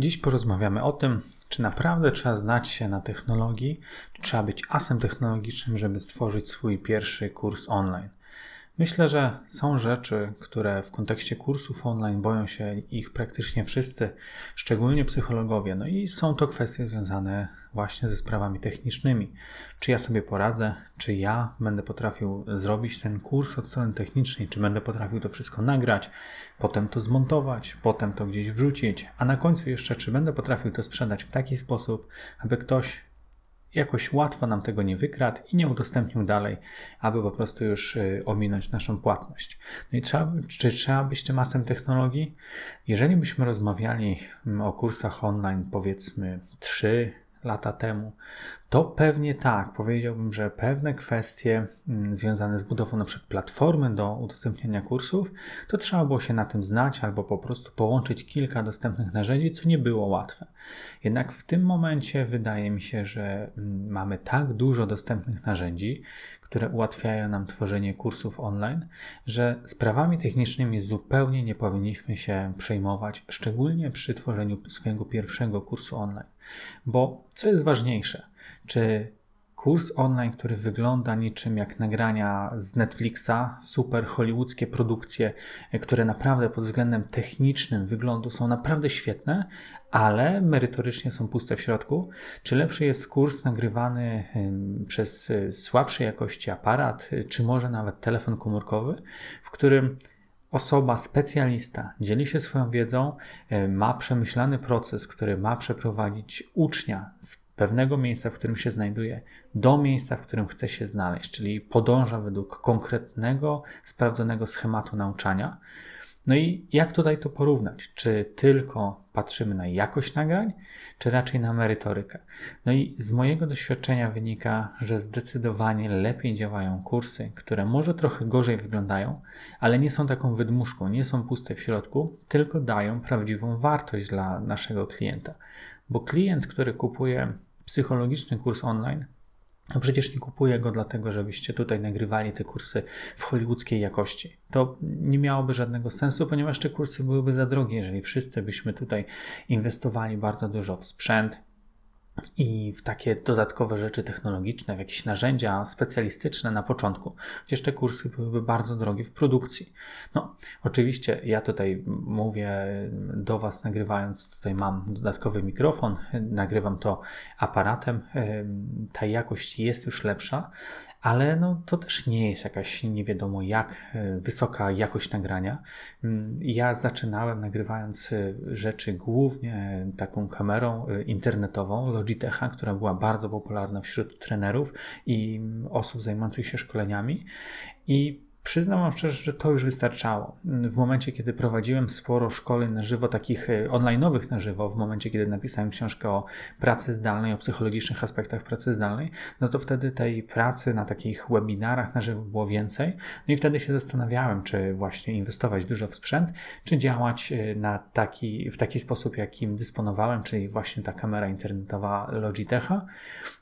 Dziś porozmawiamy o tym, czy naprawdę trzeba znać się na technologii, czy trzeba być asem technologicznym, żeby stworzyć swój pierwszy kurs online. Myślę, że są rzeczy, które w kontekście kursów online boją się ich praktycznie wszyscy, szczególnie psychologowie. No i są to kwestie związane właśnie ze sprawami technicznymi. Czy ja sobie poradzę, czy ja będę potrafił zrobić ten kurs od strony technicznej, czy będę potrafił to wszystko nagrać, potem to zmontować, potem to gdzieś wrzucić, a na końcu jeszcze, czy będę potrafił to sprzedać w taki sposób, aby ktoś jakoś łatwo nam tego nie wykradł i nie udostępnił dalej, aby po prostu już y, ominąć naszą płatność. No i trzeba, czy trzeba być tym masem technologii? Jeżeli byśmy rozmawiali mm, o kursach online powiedzmy 3 lata temu, to pewnie tak. Powiedziałbym, że pewne kwestie mm, związane z budową na przykład platformy do udostępniania kursów, to trzeba było się na tym znać albo po prostu połączyć kilka dostępnych narzędzi, co nie było łatwe. Jednak w tym momencie wydaje mi się, że mm, mamy tak dużo dostępnych narzędzi, które ułatwiają nam tworzenie kursów online, że sprawami technicznymi zupełnie nie powinniśmy się przejmować, szczególnie przy tworzeniu swojego pierwszego kursu online. Bo co jest ważniejsze? Czy kurs online, który wygląda niczym jak nagrania z Netflixa, super hollywoodzkie produkcje, które naprawdę pod względem technicznym wyglądu są naprawdę świetne, ale merytorycznie są puste w środku? Czy lepszy jest kurs nagrywany przez y, słabszej jakości aparat, y, czy może nawet telefon komórkowy, w którym osoba, specjalista dzieli się swoją wiedzą, y, ma przemyślany proces, który ma przeprowadzić ucznia z pewnego miejsca, w którym się znajduje, do miejsca, w którym chce się znaleźć, czyli podąża według konkretnego, sprawdzonego schematu nauczania. No i jak tutaj to porównać? Czy tylko patrzymy na jakość nagrań, czy raczej na merytorykę? No i z mojego doświadczenia wynika, że zdecydowanie lepiej działają kursy, które może trochę gorzej wyglądają, ale nie są taką wydmuszką, nie są puste w środku, tylko dają prawdziwą wartość dla naszego klienta. Bo klient, który kupuje psychologiczny kurs online, no przecież nie kupuję go dlatego, żebyście tutaj nagrywali te kursy w hollywoodzkiej jakości. To nie miałoby żadnego sensu, ponieważ te kursy byłyby za drogie, jeżeli wszyscy byśmy tutaj inwestowali bardzo dużo w sprzęt, i w takie dodatkowe rzeczy technologiczne, w jakieś narzędzia specjalistyczne na początku, chociaż te kursy byłyby bardzo drogie w produkcji. No, oczywiście ja tutaj mówię do Was, nagrywając, tutaj mam dodatkowy mikrofon, nagrywam to aparatem, ta jakość jest już lepsza, ale no, to też nie jest jakaś nie wiadomo jak e, wysoka jakość nagrania. Mm, ja zaczynałem nagrywając e, rzeczy głównie taką kamerą e, internetową Logitecha, która była bardzo popularna wśród trenerów i osób zajmujących się szkoleniami i Przyznam wam szczerze, że to już wystarczało. W momencie, kiedy prowadziłem sporo szkoleń na żywo, takich e, online'owych na żywo, w momencie, kiedy napisałem książkę o pracy zdalnej, o psychologicznych aspektach pracy zdalnej, no to wtedy tej pracy na takich webinarach na żywo było więcej. No i wtedy się zastanawiałem, czy właśnie inwestować dużo w sprzęt, czy działać e, na taki, w taki sposób, jakim dysponowałem, czyli właśnie ta kamera internetowa Logitecha.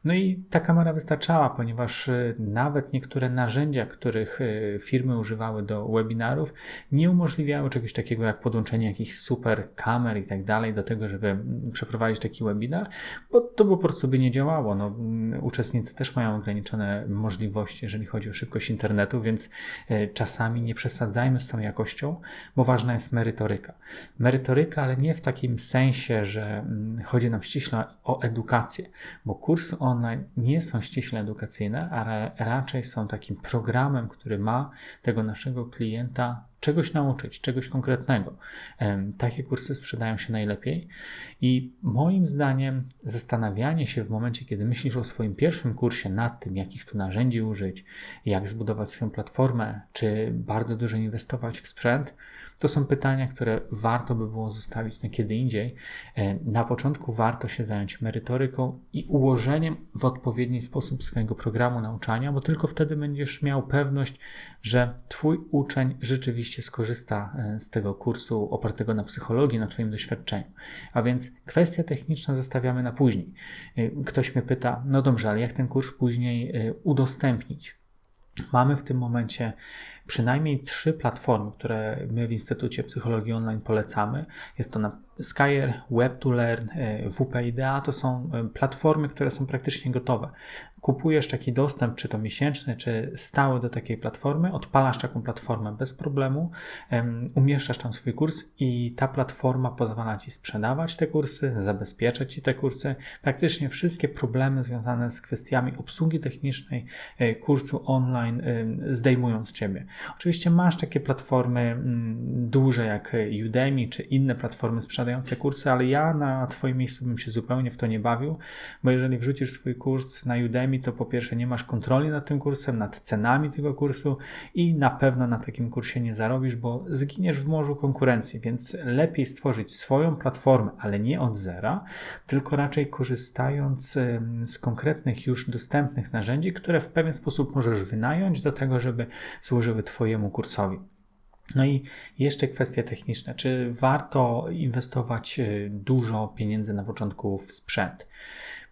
No i ta kamera wystarczała, ponieważ e, nawet niektóre narzędzia, których firmy używały do webinarów, nie umożliwiały czegoś takiego jak podłączenie jakichś super kamer i tak dalej do tego, żeby przeprowadzić taki webinar, bo to po prostu by nie działało. No, uczestnicy też mają ograniczone możliwości, jeżeli chodzi o szybkość internetu, więc e, czasami nie przesadzajmy z tą jakością, bo ważna jest merytoryka. Merytoryka, ale nie w takim sensie, że chodzi nam ściśle o edukację, bo kursy online nie są ściśle edukacyjne, ale raczej są takim programem, który ma tego naszego klienta czegoś nauczyć, czegoś konkretnego. Takie kursy sprzedają się najlepiej i moim zdaniem zastanawianie się w momencie, kiedy myślisz o swoim pierwszym kursie nad tym, jakich tu narzędzi użyć, jak zbudować swoją platformę, czy bardzo dużo inwestować w sprzęt, to są pytania, które warto by było zostawić na kiedy indziej. Na początku warto się zająć merytoryką i ułożeniem w odpowiedni sposób swojego programu nauczania, bo tylko wtedy będziesz miał pewność, że Twój uczeń rzeczywiście skorzysta e, z tego kursu opartego na psychologii, na Twoim doświadczeniu. A więc kwestia techniczna zostawiamy na później. E, ktoś mnie pyta, no dobrze, ale jak ten kurs później udostępnić? Mamy w tym momencie przynajmniej trzy platformy, które my w Instytucie Psychologii Online polecamy. Jest to na Skyer, Web2Learn, e, WP Idea to są e, platformy, które są praktycznie gotowe. Kupujesz taki dostęp, czy to miesięczny, czy stały do takiej platformy, odpalasz taką platformę bez problemu, umieszczasz tam swój kurs i ta platforma pozwala Ci sprzedawać te kursy, zabezpieczać Ci te kursy. Praktycznie wszystkie problemy związane z kwestiami obsługi technicznej e, kursu online zdejmują z Ciebie. Oczywiście masz takie platformy mm, duże jak Udemy, czy inne platformy sprzedające kursy, ale ja na Twoim miejscu bym się zupełnie w to nie bawił, bo jeżeli wrzucisz swój kurs na Udemy, to po pierwsze nie masz kontroli nad tym kursem, nad cenami tego kursu i na pewno na takim kursie nie zarobisz, bo zginiesz w morzu konkurencji, więc lepiej stworzyć swoją platformę, ale nie od zera, tylko raczej korzystając z konkretnych już dostępnych narzędzi, które w pewien sposób możesz wynająć do tego, żeby służyły Twojemu kursowi. No i jeszcze kwestie techniczne. Czy warto inwestować e, dużo pieniędzy na początku w sprzęt?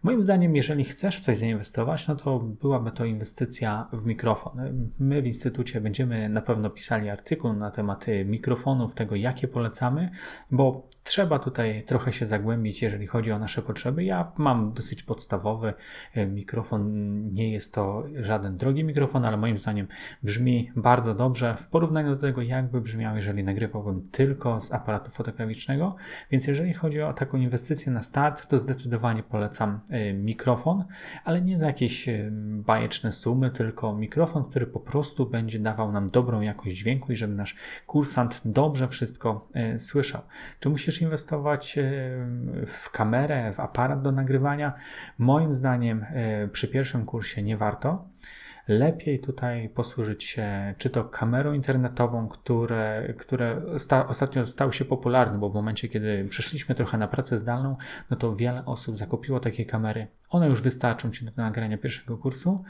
Moim zdaniem, jeżeli chcesz w coś zainwestować, no to byłaby to inwestycja w mikrofon. My w Instytucie będziemy na pewno pisali artykuł na temat mikrofonów, tego jakie polecamy, bo trzeba tutaj trochę się zagłębić, jeżeli chodzi o nasze potrzeby. Ja mam dosyć podstawowy e, mikrofon, nie jest to żaden drogi mikrofon, ale moim zdaniem brzmi bardzo dobrze w porównaniu do tego, jakby brzmiał, jeżeli nagrywałbym tylko z aparatu fotograficznego. Więc jeżeli chodzi o taką inwestycję na start, to zdecydowanie polecam e, mikrofon, ale nie za jakieś e, bajeczne sumy, tylko mikrofon, który po prostu będzie dawał nam dobrą jakość dźwięku i żeby nasz kursant dobrze wszystko słyszał. Czy musisz inwestować e, w kamerę, w aparat do nagrywania. Moim zdaniem e, przy pierwszym kursie nie warto lepiej tutaj posłużyć się czy to kamerą internetową, które, które sta, ostatnio stał się popularny, bo w momencie, kiedy przeszliśmy trochę na pracę zdalną, no to wiele osób zakupiło takie kamery. One już wystarczą Ci do nagrania pierwszego kursu,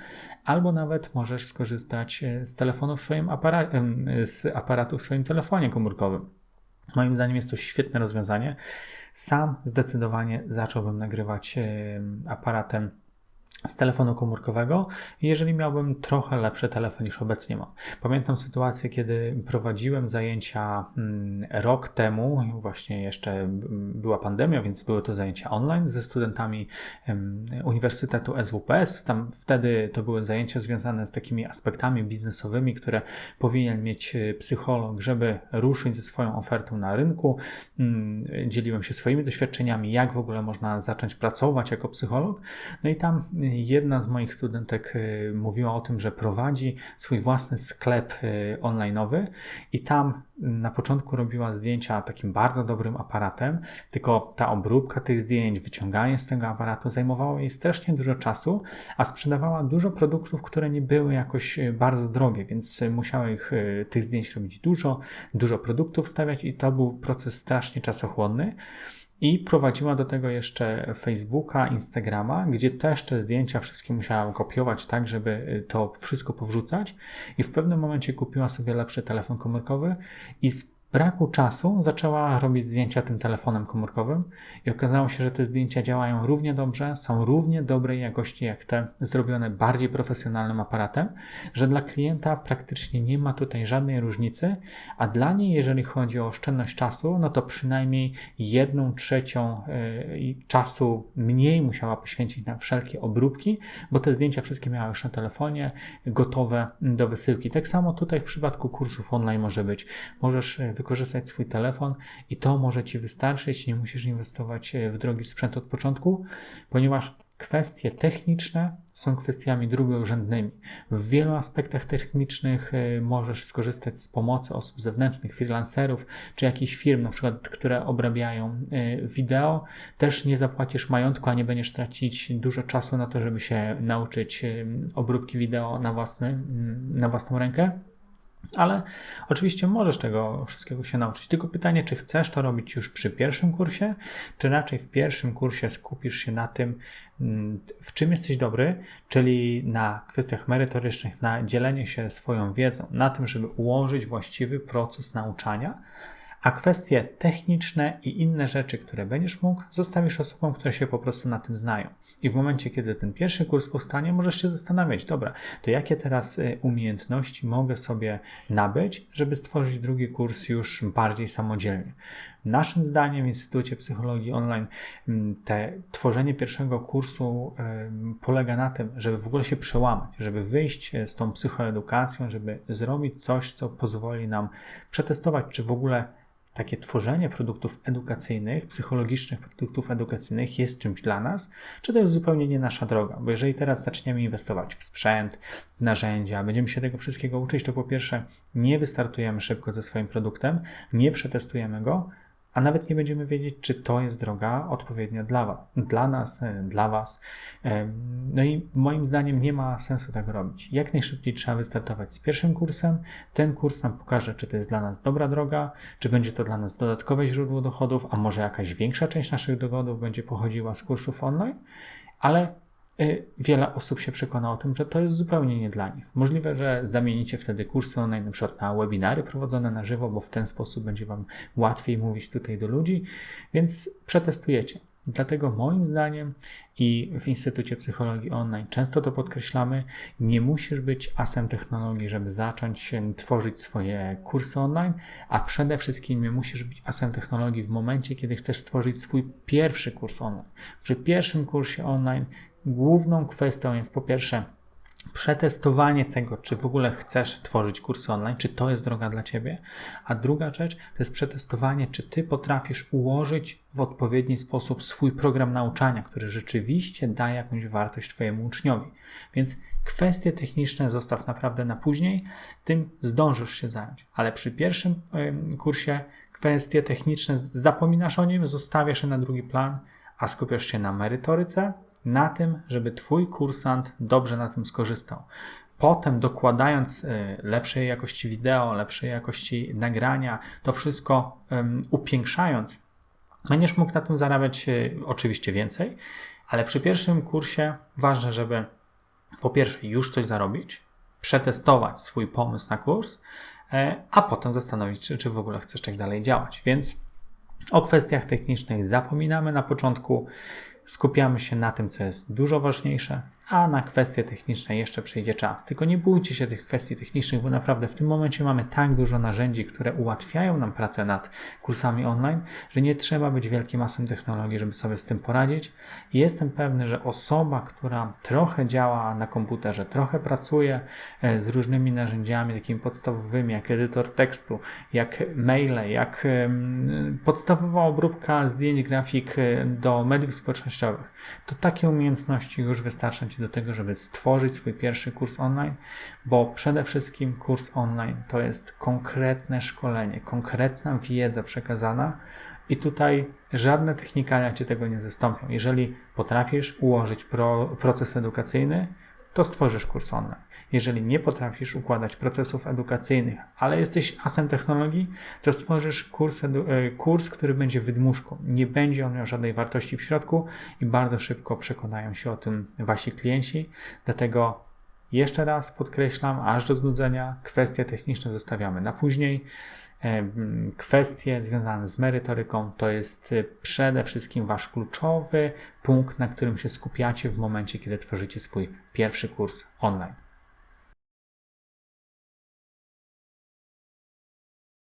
albo nawet możesz skorzystać e, z telefonu w swoim aparacie, z aparatu w swoim telefonie komórkowym. Moim zdaniem jest to świetne rozwiązanie. Sam zdecydowanie zacząłbym nagrywać aparatem z telefonu komórkowego, jeżeli miałbym trochę lepszy telefon niż obecnie mam. Pamiętam sytuację, kiedy prowadziłem zajęcia mm, rok temu, właśnie jeszcze była pandemia, więc były to zajęcia online ze studentami Uniwersytetu SWPS. Tam wtedy to były zajęcia związane z takimi aspektami biznesowymi, które powinien mieć e, psycholog, żeby ruszyć ze swoją ofertą na rynku. Mm, dzieliłem się swoimi doświadczeniami, jak w ogóle można zacząć pracować jako psycholog. No i tam jedna z moich studentek y, mówiła o tym, że prowadzi swój własny sklep y, online'owy i tam na początku robiła zdjęcia takim bardzo dobrym aparatem, tylko ta obróbka tych zdjęć, wyciąganie z tego aparatu zajmowało jej strasznie dużo czasu, a sprzedawała dużo produktów, które nie były jakoś y, bardzo drogie, więc musiała ich, tych zdjęć robić dużo, dużo produktów stawiać i to był proces strasznie czasochłonny. I prowadziła do tego jeszcze Facebooka, Instagrama, gdzie też te zdjęcia wszystkie musiała kopiować tak, żeby y, to wszystko powrzucać. I w pewnym momencie kupiła sobie lepszy telefon komórkowy i z braku czasu zaczęła robić zdjęcia tym telefonem komórkowym i okazało się, że te zdjęcia działają równie dobrze, są równie dobrej jakości jak te zrobione bardziej profesjonalnym aparatem, że dla klienta praktycznie nie ma tutaj żadnej różnicy, a dla niej, jeżeli chodzi o oszczędność czasu, no to przynajmniej jedną trzecią y, czasu mniej musiała poświęcić na wszelkie obróbki, bo te zdjęcia wszystkie miała już na telefonie, gotowe do wysyłki. Tak samo tutaj w przypadku kursów online może być. Możesz wykorzystać swój telefon i to może Ci wystarczyć. Nie musisz inwestować e, w drogi sprzęt od początku, ponieważ kwestie techniczne są kwestiami drugorzędnymi. W wielu aspektach technicznych e, możesz skorzystać z pomocy osób zewnętrznych, freelancerów czy jakichś firm, na przykład, które obrabiają e, wideo. Też nie zapłacisz majątku, a nie będziesz tracić dużo czasu na to, żeby się nauczyć obróbki wideo na, własny, na własną rękę. Ale oczywiście możesz tego wszystkiego się nauczyć. Tylko pytanie, czy chcesz to robić już przy pierwszym kursie, czy raczej w pierwszym kursie skupisz się na tym, mm, w czym jesteś dobry, czyli na kwestiach merytorycznych, na dzieleniu się swoją wiedzą, na tym, żeby ułożyć właściwy proces nauczania, a kwestie techniczne i inne rzeczy, które będziesz mógł, zostawisz osobom, które się po prostu na tym znają. I w momencie, kiedy ten pierwszy kurs powstanie, możesz się zastanawiać, dobra, to jakie teraz y, umiejętności mogę sobie nabyć, żeby stworzyć drugi kurs już bardziej samodzielnie. Naszym zdaniem w Instytucie Psychologii Online mm, te tworzenie pierwszego kursu polega na tym, żeby w ogóle się przełamać, żeby wyjść e, z tą psychoedukacją, żeby zrobić coś, co pozwoli nam przetestować, czy w ogóle takie tworzenie produktów edukacyjnych, psychologicznych produktów edukacyjnych jest czymś dla nas, czy to jest zupełnie nie nasza droga? Bo jeżeli teraz zaczniemy inwestować w sprzęt, w narzędzia, będziemy się tego wszystkiego uczyć, to po pierwsze nie wystartujemy szybko ze swoim produktem, nie przetestujemy go, a nawet nie będziemy wiedzieć, czy to jest droga odpowiednia dla, dla nas, e, dla Was. E, no i moim zdaniem nie ma sensu tak robić. Jak najszybciej trzeba wystartować z pierwszym kursem. Ten kurs nam pokaże, czy to jest dla nas dobra droga, czy będzie to dla nas dodatkowe źródło dochodów, a może jakaś większa część naszych dochodów będzie pochodziła z kursów online, ale wiele osób się przekona o tym, że to jest zupełnie nie dla nich. Możliwe, że zamienicie wtedy kursy online na przykład na webinary prowadzone na żywo, bo w ten sposób będzie Wam łatwiej mówić tutaj do ludzi, więc przetestujecie. Dlatego moim zdaniem i w Instytucie Psychologii Online często to podkreślamy, nie musisz być asem technologii, żeby zacząć tworzyć swoje kursy online, a przede wszystkim nie musisz być asem technologii w momencie, kiedy chcesz stworzyć swój pierwszy kurs online. Przy pierwszym kursie online główną kwestią jest po pierwsze przetestowanie tego, czy w ogóle chcesz tworzyć kursy online, czy to jest droga dla ciebie, a druga rzecz to jest przetestowanie, czy ty potrafisz ułożyć w odpowiedni sposób swój program nauczania, który rzeczywiście daje jakąś wartość twojemu uczniowi. Więc kwestie techniczne zostaw naprawdę na później, tym zdążysz się zająć, ale przy pierwszym kursie kwestie techniczne zapominasz o nim, zostawiasz je na drugi plan, a skupiasz się na merytoryce, na tym, żeby Twój kursant dobrze na tym skorzystał. Potem dokładając y, lepszej jakości wideo, lepszej jakości nagrania, to wszystko upiększając, będziesz mógł na tym zarabiać y, oczywiście więcej, ale przy pierwszym kursie ważne, żeby po pierwsze już coś zarobić, przetestować swój pomysł na kurs, e, a potem zastanowić, czy, czy w ogóle chcesz tak dalej działać. Więc o kwestiach technicznych zapominamy na początku. Skupiamy się na tym, co jest dużo ważniejsze, a na kwestie techniczne jeszcze przyjdzie czas. Tylko nie bójcie się tych kwestii technicznych, bo naprawdę w tym momencie mamy tak dużo narzędzi, które ułatwiają nam pracę nad kursami online, że nie trzeba być wielkim masem technologii, żeby sobie z tym poradzić. Jestem pewny, że osoba, która trochę działa na komputerze, trochę pracuje e, z różnymi narzędziami takimi podstawowymi, jak edytor tekstu, jak maile, jak podstawowa obróbka zdjęć, grafik e, do mediów społecznościowych, to takie umiejętności już wystarczą Ci do tego, żeby stworzyć swój pierwszy kurs online, bo przede wszystkim kurs online to jest konkretne szkolenie, konkretna wiedza przekazana. I tutaj żadne technikalia Cię tego nie zastąpią. Jeżeli potrafisz ułożyć pro, proces edukacyjny, to stworzysz kurs online. Jeżeli nie potrafisz układać procesów edukacyjnych, ale jesteś asem technologii, to stworzysz kurs, e, kurs, który będzie wydmuszką. Nie będzie on miał żadnej wartości w środku i bardzo szybko przekonają się o tym wasi klienci. Dlatego jeszcze raz podkreślam, aż do znudzenia, kwestie techniczne zostawiamy na później. E, kwestie związane z merytoryką to jest e, przede wszystkim Wasz kluczowy punkt, na którym się skupiacie w momencie, kiedy tworzycie swój pierwszy kurs online.